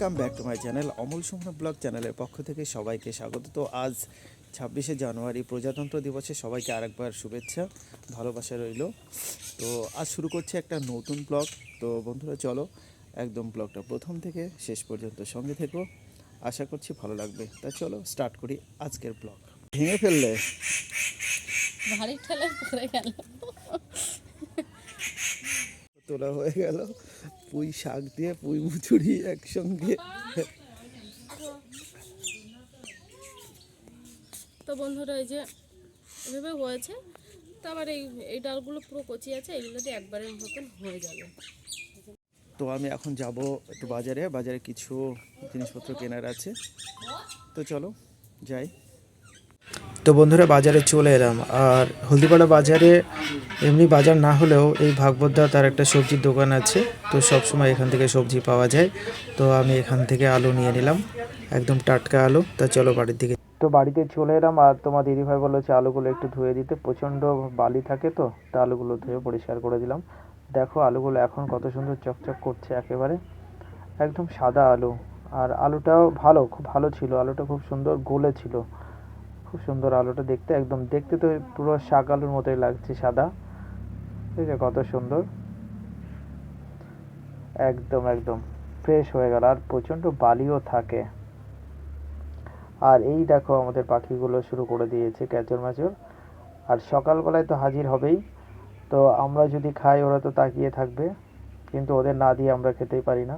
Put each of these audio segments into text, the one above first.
Welcome back to my channel Amal Suman vlog চ্যানেলের পক্ষ থেকে সবাইকে স্বাগত। তো আজ ছাব্বিশে জানুয়ারি, প্রজাতন্ত্র দিবসে সবাইকে আরেকবার শুভেচ্ছা, ভালোবাসা রইল। তো আজ শুরু করছে একটা নতুন ব্লগ। তো বন্ধুরা, চলো একদম ব্লগটা প্রথম থেকে শেষ পর্যন্ত সঙ্গে থেকো। আশা করছি ভালো লাগবে। তা চলো স্টার্ট করি আজকের ব্লগ। ভেঙে ফেললে? ভারী ঠেলে পড়ে গেল। তোলা হয়ে গেল। পুঁই শাক দিয়ে পুঁই মুচুরি একসঙ্গে। তো বন্ধুরা এই যে এভাবে হয়েছে। তো আবার এই এই ডালগুলো পুরো কচি আছে এগুলো দিয়ে একবারের মতন হয়ে যাবে। তো আমি এখন যাব একটু বাজারে। বাজারে কিছু জিনিসপত্র কেনার আছে। তো চলো যাই। তো বন্ধুরা বাজারে চলে এলাম। আর হলদিপাড়া বাজারে এমনি বাজার না হলেও এই ভাগবতদা তার একটা সবজির দোকান আছে। তো সব সময় এখান থেকে সবজি পাওয়া যায়। তো আমি এখান থেকে আলু নিয়ে নিলাম। একদম টাটকা আলু। তা চলো বাড়ির দিকে। তো বাড়িতে চলে এলাম আর তোমার দিদিভাই বলল যে আলুগুলো একটু ধুয়ে দিতে। প্রচণ্ড বালি থাকে তো, তা আলুগুলো ধুয়ে পরিষ্কার করে দিলাম। দেখো আলুগুলো এখন কত সুন্দর চকচক করছে একেবারে। একদম সাদা আলু। আর আলুটাও ভালো, খুব ভালো ছিল। আলুটা খুব সুন্দর গোলে ছিল। খুব সুন্দর আলোটা দেখতে, একদম দেখতে তো পুরো শাক আলুর মতোই লাগছে সাদা। ঠিক আছে কত সুন্দর। একদম একদম ফ্রেশ হয়ে গেল, আর প্রচণ্ড বালিও থাকে। আর এই দেখো আমাদের পাখিগুলো শুরু করে দিয়েছে ক্যাচর ম্যাচর। আর সকালবেলায় তো হাজির হবেই। তো আমরা যদি খাই, ওরা তো তাকিয়ে থাকবে। কিন্তু ওদের না দিয়ে আমরা খেতেই পারি না।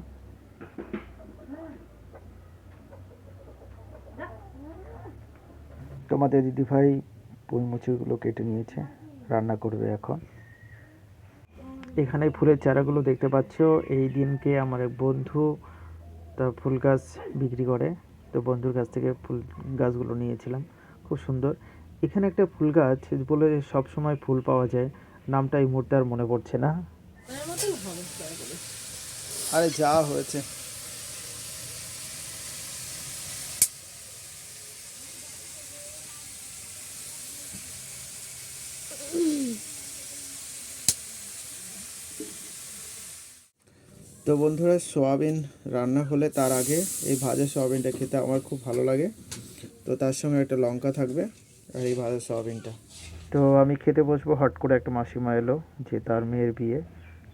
তোমাদের দিদিভাই পুঁই মুচুগুলো কেটে নিয়েছে রান্না করবে এখন। এখানে ফুলের চারাগুলো দেখতে পাচ্ছ। এই দিনকে আমার এক বন্ধু তা ফুল গাছ বিক্রি করে। তো বন্ধুর কাছ থেকে ফুল গাছগুলো নিয়েছিলাম খুব সুন্দর। এখানে একটা ফুল গাছ বলে সব সময় ফুল পাওয়া যায় নামটা এই মুহূর্তে আর মনে পড়ছে না। আরে যা হয়েছে। তো বন্ধুরা সোয়াবিন রান্না হলে তার আগে এই ভাজা সোয়াবিনটা খেতে আমার খুব ভালো লাগে। তো তার সঙ্গে একটা লঙ্কা থাকবে আর এই ভাজা সোয়াবিনটা। তো আমি খেতে বসবো হট করে একটা মাসিমা এলো যে তার মেয়ের বিয়ে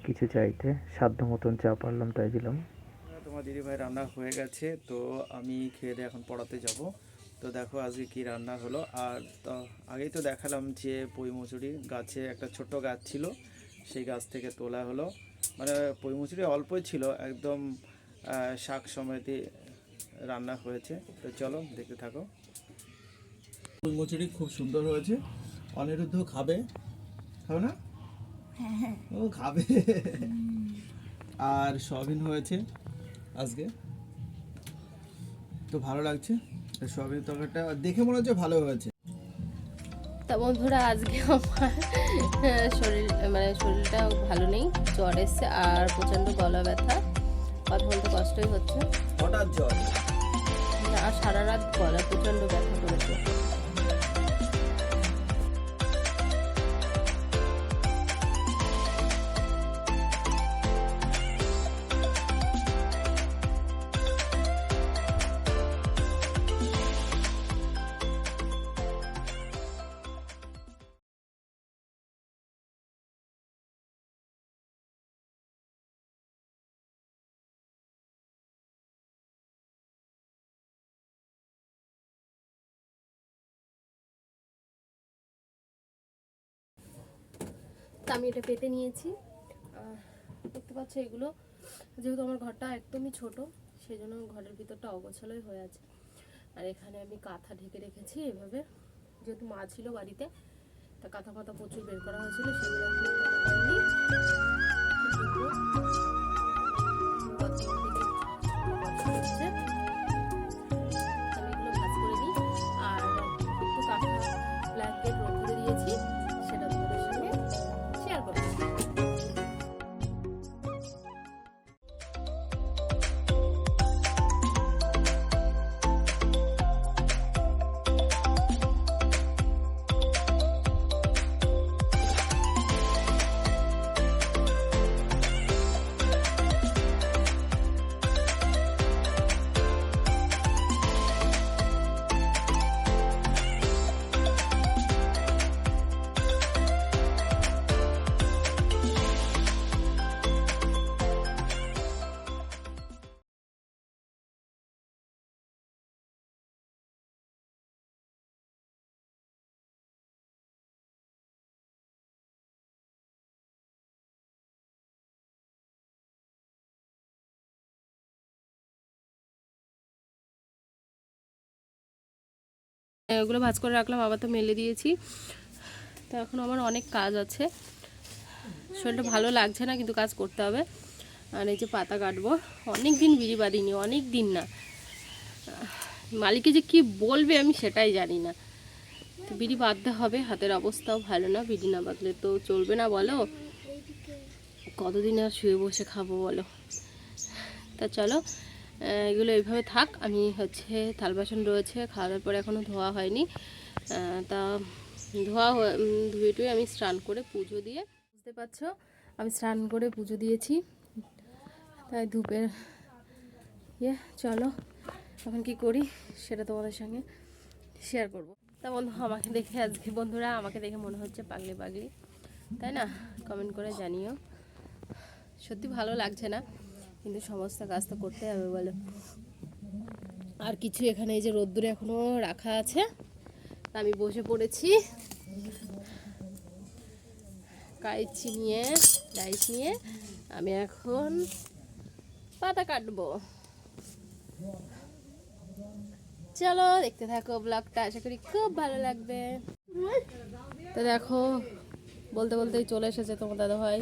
কিছু চাইতে সাধ্য মতন চা পারলাম তাই দিলাম। তোমার দিদিভাই রান্না হয়ে গেছে তো আমি খেয়ে দিয়ে এখন পড়াতে যাব। তো দেখো আজকে কি রান্না হলো আর তো আগেই তো দেখালাম যে পই মুচুরি গাছে একটা ছোট্ট গাছ ছিল সেই গাছ থেকে তোলা হলো। মানে পই মুচুরি অল্পই ছিল একদম শাক সমেতে রান্না হয়েছে। তো চলো দেখতে থাকো। পই মুচুরি খুব সুন্দর হয়েছে। অনিরুদ্ধ খাবে। খাবে না? ও খাবে। আর সয়াবিন হয়েছে আজকে। তো ভালো লাগছে। আর সয়াবিন তরকারিটা দেখে মনে হচ্ছে ভালো হয়েছে। তা বন্ধুরা আজকে আমার শরীর মানে শরীরটা ভালো নেই জ্বর এসছে আর প্রচণ্ড গলা ব্যথা কথা বলতে কষ্টই হচ্ছে। হঠাৎ জ্বর? আর সারা রাত গলা প্রচণ্ড ব্যথা করেছে। তা আমি এটা পেতে নিয়েছি। দেখতে পাচ্ছ এগুলো। যেহেতু আমার ঘরটা একদমই ছোট সেই জন্য ঘরের ভিতরটা অগোছালোই হয়ে আছে। আর এখানে আমি কাঁথা ঢেকে রেখেছি এভাবে। যেহেতু মা ছিল বাড়িতে, তা কাঁথা মাথা প্রচুর বের করা হয়েছিল, সেগুলো ওগুলো ভাজ করে রাখলাম, আবার তো মেলে দিয়েছি। তো এখন আমার অনেক কাজ আছে। শরীরটা ভালো লাগছে না, কিন্তু কাজ করতে হবে। আর এই যে পাতা কাটবো অনেক দিন বিড়ি বাঁধিনি অনেক দিন না। মালিকে যে কি বলবে আমি সেটাই জানি না। তো বিড়ি বাঁধতে হবে, হাতের অবস্থাও ভালো না, বিড়ি না বাঁধলে তো চলবে না, বলো। কতদিন আর শুয়ে বসে খাব, বলো। তা চলো এগুলো এইভাবে থাক। আমি হচ্ছে থাল বাসন রয়েছে, খাওয়ার পরে এখনও ধোয়া হয়নি। তা ধোয়া ধুয়ে টুয়ে আমি স্নান করে পুজো দিয়ে, বুঝতে পারছ? আমি স্নান করে পুজো দিয়েছি। তাই ধূপের ইয়ে চলো। এখন কি করি? সেটা তোমাদের সঙ্গে শেয়ার করব। তা বন্ধু, আমাকে দেখে আজকে, বন্ধুরা, আমাকে দেখে মনে হচ্ছে পাগলি পাগলি। তাই না? কমেন্ট করে জানিও। সত্যি ভালো লাগছে না। কিন্তু সমস্ত কাজ তো করতে হবে বলো। আর কিছু এখানে এই যে রোদ্দুরে এখনও রাখা আছে, তা আমি বসে পড়েছি। কাইচি নিয়ে ডাইস নিয়ে আমি এখন পাতা কাটবো। চলো দেখতে থাকো ব্লগটা, আশা করি খুব ভালো লাগবে। তো দেখো, বলতে বলতেই চলে এসেছে তোমার দাদা ভাই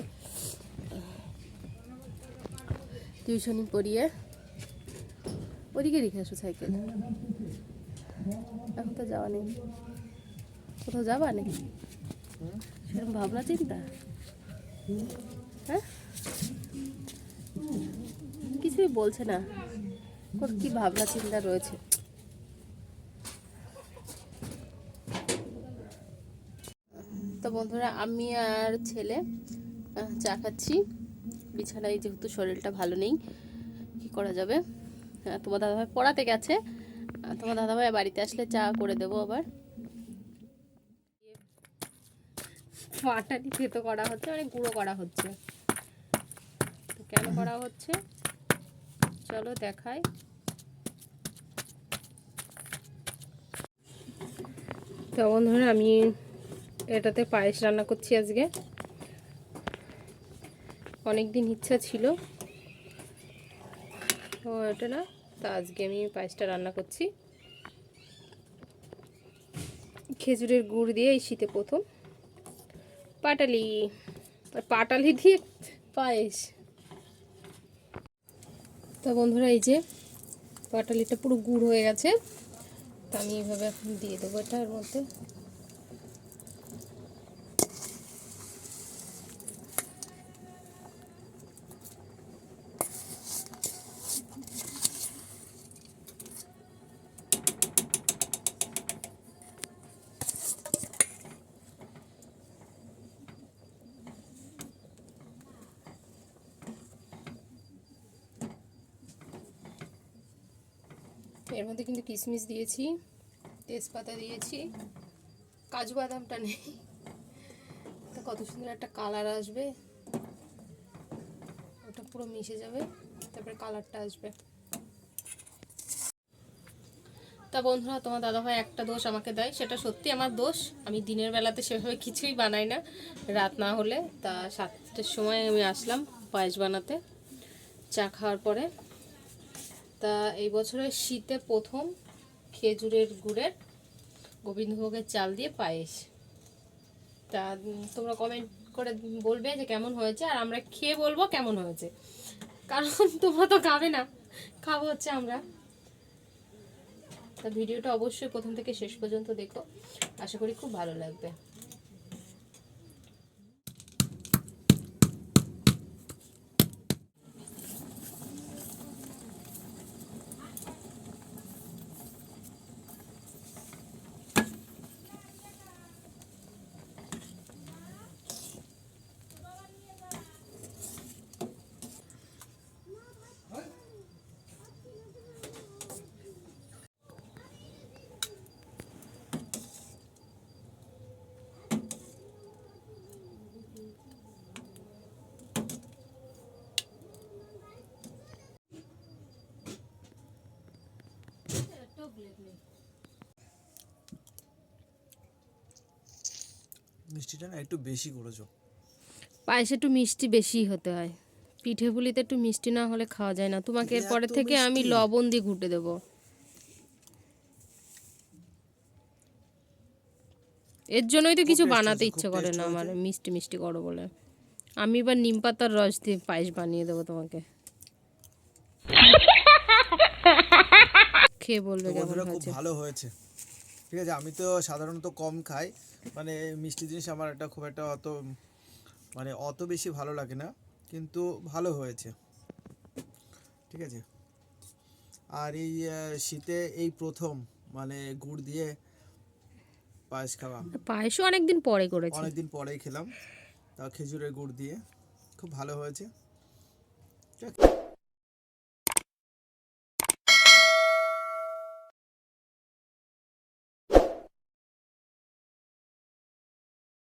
টিউশনি পড়িয়ে ওদিকে রেখে আসো সাইকেল। এখন তো যাওয়া নেই। কোথাও যাবা নাকি? সেরকম ভাবনা, চিন্তা? হ্যাঁ? কিছুই বলছে না। ওর কি ভাবনা, চিন্তা রয়েছে? তো বন্ধুরা, আমি আর ছেলে চা খাচ্ছি। বিছানায় যেহেতু শরীরটা ভালো নেই, কি করা যাবে? তোমার দাদাভাই পড়াতে গেছে। তোমার দাদাভাই বাড়িতে আসলে চা করে দেবো আবার। পাটালি থেতো করা হচ্ছে মানে গুঁড়ো করা হচ্ছে। তো কেন করা হচ্ছে? চলো দেখাই। তো বন্ধুরা, আমি এটাতে পায়েস রান্না করছি আজকে। অনেক দিন ইচ্ছা ছিল। ও, এটা না? তা আজকে আমি পায়েসটা রান্না করছি। খেজুরের গুড় দিয়ে এই শীতে প্রথম। পাটালি। পাটালি দিয়ে পায়েস। তো বন্ধুরা, এই যে পাটালিটা পুরো গুড় হয়ে গেছে। তা আমি এইভাবে এখন দিয়ে দেবো এটা এর মধ্যে। এর মধ্যে কিন্তু কিশমিশ দিয়েছি, তেজপাতা দিয়েছি, কাজু বাদামটা নেই। কত সুন্দর একটা কালার আসবে। ওটা পুরো মিশে যাবে, তারপরে কালারটা আসবে। তা বন্ধুরা, তোমার দাদাভাই একটা দোষ আমাকে দেয়, সেটা সত্যি আমার দোষ। আমি দিনের বেলাতে সেভাবে কিছুই বানাই না, রাত না হলে। তা সাতটার সময় আমি আসলাম পায়েস বানাতে, চা খাওয়ার পরে। তা এই বছরের শীতে প্রথম খেজুরের গুড়ের গোবিন্দভোগের চাল দিয়ে পায়েস। তা তোমরা কমেন্ট করে বলবে যে কেমন হয়েছে, আর আমরা খেয়ে বলব কেমন হয়েছে। কারণ তোমরা তো খাবে না, খাব হচ্ছে আমরা। তা ভিডিওটা অবশ্যই প্রথম থেকে শেষ পর্যন্ত দেখো। আশা করি খুব ভালো লাগবে। মিষ্টিটা না একটু বেশি করেছ। পায়েসে একটু মিষ্টি বেশি হতে হয়। পিঠে পুলিতে একটু মিষ্টি না হলে খাওয়া যায় না। তোমাকে এরপরে থেকে আমি লবণ দিয়ে ঘুটে দেবো। এর জন্যই তো কিছু বানাতে ইচ্ছে করে না আমার মিষ্টি মিষ্টি করো বলে। আমি এবার নিম পাতার রস দিয়ে পায়েস বানিয়ে দেবো তোমাকে। খেয়ে বলবে কেমন বন্ধুরা খুব ভালো হয়েছে। ঠিক আছে আমি তো সাধারণত কম খাই। মানে মিষ্টি জিনিস আমার একটা খুব একটা অত মানে অত বেশি ভালো লাগে না কিন্তু ভালো হয়েছে। ঠিক আছে? আর এই শীতে এই প্রথম মানে গুড় দিয়ে পায়েস খাওয়া। পায়েসও অনেকদিন পরে করেছি। অনেকদিন পরেই খেলাম। তা খেজুরের গুড় দিয়ে। খুব ভালো হয়েছে। ঠিক আছে?